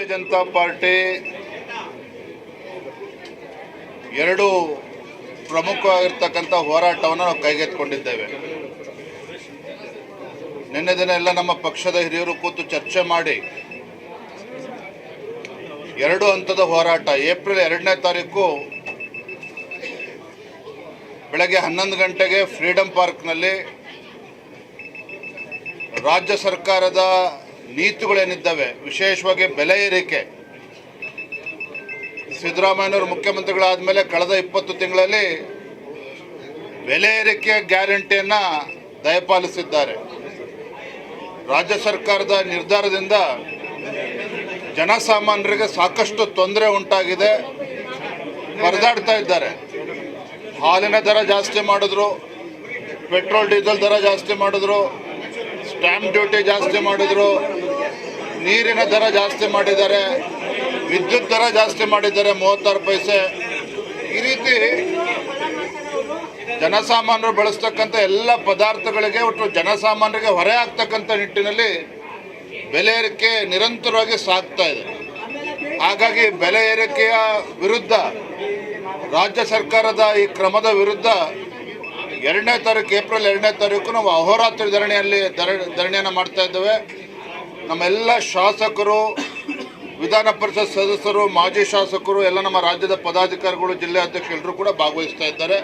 ಭಾರತೀಯ ಜನತಾ ಪಾರ್ಟಿ ಎರಡು ಪ್ರಮುಖವಾಗಿರ್ತಕ್ಕಂಥ ಹೋರಾಟವನ್ನು ನಾವು ಕೈಗೆತ್ತಿಕೊಂಡಿದ್ದೇವೆ. ನಿನ್ನೆ ದಿನ ಎಲ್ಲ ನಮ್ಮ ಪಕ್ಷದ ಹಿರಿಯರು ಕೂತು ಚರ್ಚೆ ಮಾಡಿ ಎರಡು ಹಂತದ ಹೋರಾಟ. ಏಪ್ರಿಲ್ ಎರಡನೇ ತಾರೀಕು ಬೆಳಗ್ಗೆ ಹನ್ನೊಂದು ಗಂಟೆಗೆ ಫ್ರೀಡಂ ಪಾರ್ಕ್ನಲ್ಲಿ ರಾಜ್ಯ ಸರ್ಕಾರದ ನೀತಿಗಳೇನಿದ್ದಾವೆ, ವಿಶೇಷವಾಗಿ ಬೆಲೆ ಏರಿಕೆ. ಸಿದ್ದರಾಮಯ್ಯನವರು ಮುಖ್ಯಮಂತ್ರಿಗಳಾದ ಮೇಲೆ ಕಳೆದ ಇಪ್ಪತ್ತು ತಿಂಗಳಲ್ಲಿ ಬೆಲೆ ಏರಿಕೆಯ ಗ್ಯಾರಂಟಿಯನ್ನು ದಯಪಾಲಿಸಿದ್ದಾರೆ. ರಾಜ್ಯ ಸರ್ಕಾರದ ನಿರ್ಧಾರದಿಂದ ಜನಸಾಮಾನ್ಯರಿಗೆ ಸಾಕಷ್ಟು ತೊಂದರೆ ಉಂಟಾಗಿದೆ, ಪರದಾಡ್ತಾ ಇದ್ದಾರೆ. ಹಾಲಿನ ದರ ಜಾಸ್ತಿ ಮಾಡಿದ್ರು, ಪೆಟ್ರೋಲ್, ಡೀಸೆಲ್ ದರ ಜಾಸ್ತಿ ಮಾಡಿದ್ರು ಸ್ಟ್ಯಾಂಪ್ ಡ್ಯೂಟಿ ಜಾಸ್ತಿ ಮಾಡಿದ್ರು, ನೀರಿನ ದರ ಜಾಸ್ತಿ ಮಾಡಿದ್ದಾರೆ, ವಿದ್ಯುತ್ ದರ ಜಾಸ್ತಿ ಮಾಡಿದ್ದಾರೆ ಮೂವತ್ತಾರು ಪೈಸೆ. ಈ ರೀತಿ ಜನಸಾಮಾನ್ಯರು ಬಳಸ್ತಕ್ಕಂಥ ಎಲ್ಲ ಪದಾರ್ಥಗಳಿಗೆ ಒಟ್ಟು ಜನಸಾಮಾನ್ಯರಿಗೆ ಹೊರೆ ಆಗ್ತಕ್ಕಂಥ ನಿಟ್ಟಿನಲ್ಲಿ ಬೆಲೆ ಏರಿಕೆ ನಿರಂತರವಾಗಿ ಸಾಗ್ತಾ ಇದೆ. ಹಾಗಾಗಿ ಬೆಲೆ ಏರಿಕೆಯ ವಿರುದ್ಧ ರಾಜ್ಯ ಸರ್ಕಾರದ ಈ ಕ್ರಮದ ವಿರುದ್ಧ ಎರಡನೇ ತಾರೀಕು, ಏಪ್ರಿಲ್ ಎರಡನೇ ತಾರೀಕು ನಾವು ಅಹೋರಾತ್ರಿ ಧರಣಿಯಲ್ಲಿ ಧರ, ಧರಣಿಯನ್ನು ಮಾಡ್ತಾ ಇದ್ದೇವೆ. ನಮ್ಮೆಲ್ಲ ಶಾಸಕರು, ವಿಧಾನ ಪರಿಷತ್ ಸದಸ್ಯರು, ಮಾಜಿ ಶಾಸಕರು, ಎಲ್ಲ ನಮ್ಮ ರಾಜ್ಯದ ಪದಾಧಿಕಾರಿಗಳು, ಜಿಲ್ಲೆ ಅಧ್ಯಕ್ಷರು ಎಲ್ಲರೂ ಕೂಡ ಭಾಗವಹಿಸ್ತಾ ಇದ್ದಾರೆ.